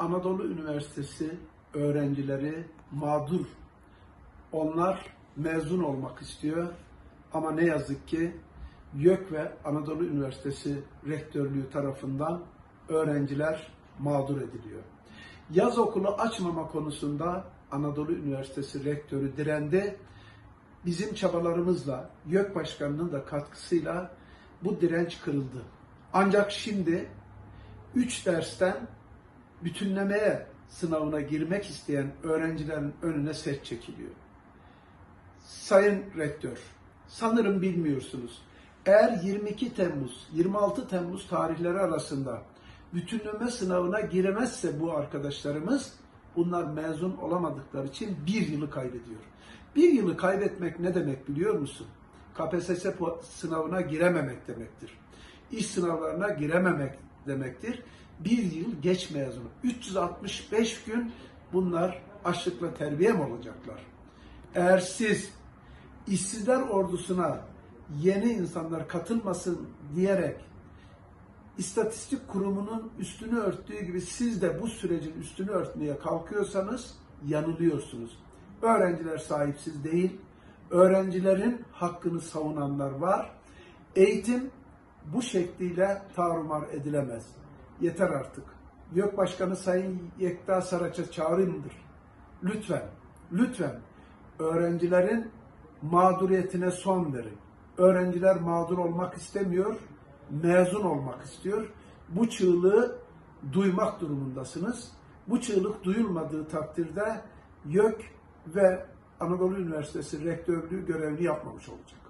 Anadolu Üniversitesi öğrencileri mağdur. Onlar mezun olmak istiyor ama ne yazık ki YÖK ve Anadolu Üniversitesi Rektörlüğü tarafından öğrenciler mağdur ediliyor. Yaz okulu açmama konusunda Anadolu Üniversitesi Rektörü direndi. Bizim çabalarımızla, YÖK Başkanı'nın da katkısıyla bu direnç kırıldı. Ancak şimdi 3 dersten bütünlemeye sınavına girmek isteyen öğrencilerin önüne set çekiliyor. Sayın Rektör, sanırım bilmiyorsunuz. Eğer 22 Temmuz, 26 Temmuz tarihleri arasında bütünleme sınavına giremezse bu arkadaşlarımız, bunlar mezun olamadıkları için bir yılı kaybediyor. Bir yılı kaybetmek ne demek biliyor musun? KPSS sınavına girememek demektir. İş sınavlarına girememek demektir. Bir yıl geç mezunu. 365 gün bunlar açlıkla terbiye mi olacaklar? Eğer siz işsizler ordusuna yeni insanlar katılmasın diyerek İstatistik Kurumu'nun üstünü örttüğü gibi siz de bu sürecin üstünü örtmeye kalkıyorsanız yanılıyorsunuz. Öğrenciler sahipsiz değil, öğrencilerin hakkını savunanlar var. Eğitim bu şekliyle tarumar edilemez. Yeter artık. YÖK Başkanı Sayın Yekta Saraç'a çağrımdır. Lütfen, lütfen öğrencilerin mağduriyetine son verin. Öğrenciler mağdur olmak istemiyor, mezun olmak istiyor. Bu çığlığı duymak durumundasınız. Bu çığlık duyulmadığı takdirde YÖK ve Anadolu Üniversitesi Rektörlüğü görevini yapmamış olacak.